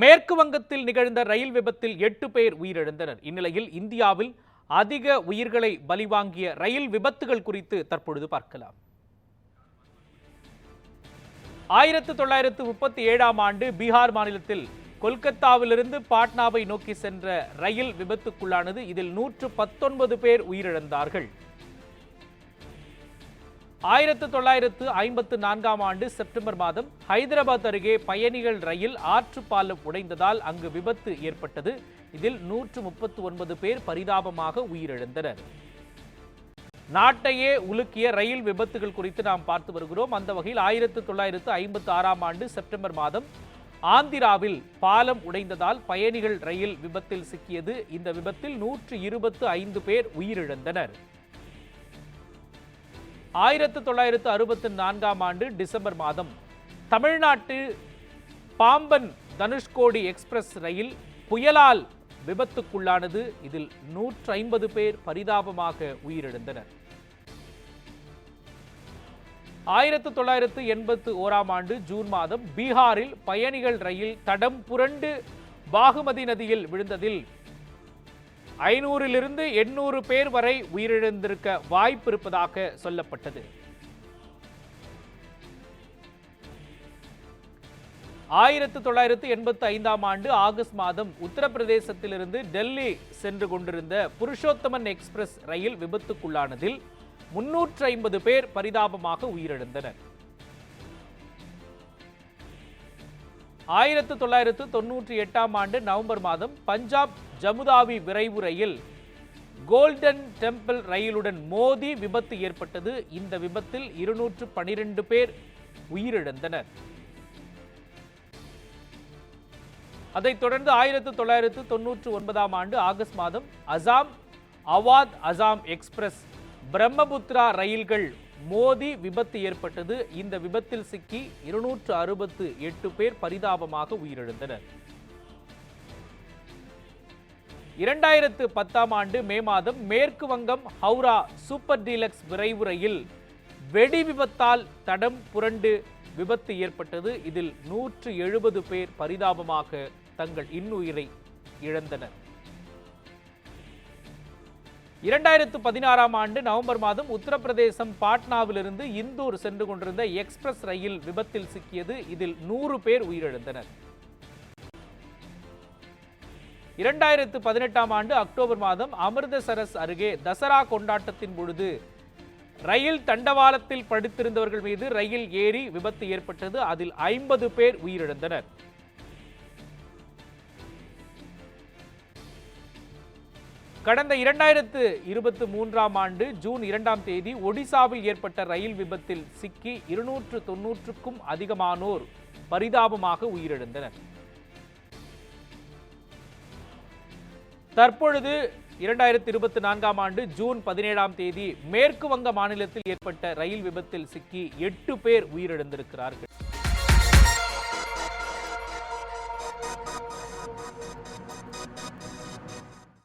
மேற்கு வங்கத்தில் நிகழ்ந்த ரயில் விபத்தில் எட்டு பேர் உயிரிழந்தனர். இந்நிலையில் இந்தியாவில் அதிக உயிர்களை பலிவாங்கிய ரயில் விபத்துகள் குறித்து தற்பொழுது பார்க்கலாம். ஆயிரத்து தொள்ளாயிரத்து முப்பத்தி ஏழாம் ஆண்டு பீகார் மாநிலத்தில் கொல்கத்தாவிலிருந்து பாட்னாவை நோக்கி சென்ற ரயில் விபத்துக்குள்ளானது இதில் நூற்று பத்தொன்பது பேர் உயிரிழந்தார்கள். ஆயிரத்து தொள்ளாயிரத்து ஐம்பத்து நான்காம் ஆண்டு செப்டம்பர் மாதம் ஹைதராபாத் அருகே பயணிகள் ரயில் ஆற்று பாலம் உடைந்ததால் அங்கு விபத்து ஏற்பட்டது. இதில் நூற்று முப்பத்து ஒன்பது பேர் பரிதாபமாக உயிரிழந்தனர். நாட்டையே உலுக்கிய ரயில் விபத்துகள் குறித்து நாம் பார்த்து வருகிறோம். அந்த வகையில் ஆயிரத்து தொள்ளாயிரத்து ஐம்பத்து ஆறாம் ஆண்டு செப்டம்பர் மாதம் ஆந்திராவில் பாலம் உடைந்ததால் பயணிகள் ரயில் விபத்தில் சிக்கியது. இந்த விபத்தில் நூற்று இருபத்து ஐந்து பேர் உயிரிழந்தனர். ஆயிரத்து தொள்ளாயிரத்து அறுபத்தி நான்காம் ஆண்டு டிசம்பர் மாதம் தமிழ்நாட்டு பாம்பன் தனுஷ்கோடி எக்ஸ்பிரஸ் ரயில் புயலால் விபத்துக்குள்ளானது. இதில் நூற்றி ஐம்பது பேர் பரிதாபமாக உயிரிழந்தனர். ஆயிரத்து தொள்ளாயிரத்து எண்பத்து ஓராம் ஆண்டு ஜூன் மாதம் பீகாரில் பயணிகள் ரயில் தடம் புரண்டு பாகுமதி நதியில் விழுந்ததில் ஐநூறிலிருந்து எண்ணூறு பேர் வரை உயிரிழந்திருக்க வாய்ப்பு இருப்பதாக சொல்லப்பட்டது. ஆயிரத்து தொள்ளாயிரத்து எண்பத்தி ஐந்தாம் ஆண்டு ஆகஸ்ட் மாதம் உத்தரப்பிரதேசத்திலிருந்து டெல்லி சென்று கொண்டிருந்த புருஷோத்தமன் எக்ஸ்பிரஸ் ரயில் விபத்துக்குள்ளானதில் முன்னூற்று ஐம்பது பேர் பரிதாபமாக உயிரிழந்தனர். ஆயிரத்து தொள்ளாயிரத்து தொன்னூற்றி எட்டாம் ஆண்டு நவம்பர் மாதம் பஞ்சாப் ஜமுதாவி விரைவு ரயில் கோல்டன் டெம்பிள் ரயிலுடன் மோதி விபத்து ஏற்பட்டது. இந்த விபத்தில் இருநூற்று பனிரெண்டு பேர் உயிரிழந்தனர். அதைத் தொடர்ந்து ஆயிரத்து தொள்ளாயிரத்து தொன்னூற்று ஒன்பதாம் ஆண்டு ஆகஸ்ட் மாதம் அசாம் அவாத் அசாம் எக்ஸ்பிரஸ் பிரம்மபுத்ரா ரயில்கள் மோதி விபத்து ஏற்பட்டது. இந்த விபத்தில் சிக்கி இருநூற்று அறுபத்து எட்டு பேர் பரிதாபமாக உயிரிழந்தனர். இரண்டாயிரத்து பத்தாம் ஆண்டு மே மாதம் மேற்கு வங்கம் ஹவுரா சூப்பர் டீலக்ஸ் விரைவு ரயில் வெடி விபத்தால் தடம் புரண்டு விபத்து ஏற்பட்டது. இதில் நூற்று எழுபது பேர் பரிதாபமாக தங்கள் இன்னுயிரை இழந்தனர். இரண்டாயிரத்து பதினாறாம் ஆண்டு நவம்பர் மாதம் உத்தரப்பிரதேசம் பாட்னாவிலிருந்து இந்தூர் சென்று கொண்டிருந்த எக்ஸ்பிரஸ் ரயில் விபத்தில் சிக்கியது. இதில் நூறு பேர் உயிரிழந்தனர். இரண்டாயிரத்து பதினெட்டாம் ஆண்டு அக்டோபர் மாதம் அமிர்தசரஸ் அருகே தசரா கொண்டாட்டத்தின் பொழுது ரயில் தண்டவாளத்தில் படுத்திருந்தவர்கள் மீது ரயில் ஏறி விபத்து ஏற்பட்டது. அதில் ஐம்பது பேர் உயிரிழந்தனர். கடந்த இரண்டாயிரத்து இருபத்தி மூன்றாம் ஆண்டு ஜூன் இரண்டாம் தேதி ஒடிசாவில் ஏற்பட்ட ரயில் விபத்தில் சிக்கி இருநூற்று தொன்னூற்றுக்கும் அதிகமானோர் பரிதாபமாக உயிரிழந்தனர். தற்பொழுது இரண்டாயிரத்தி இருபத்தி நான்காம் ஆண்டு ஜூன் பதினேழாம் தேதி மேற்கு வங்க மாநிலத்தில் ஏற்பட்ட ரயில் விபத்தில் சிக்கி எட்டு பேர் உயிரிழந்திருக்கிறார்கள்.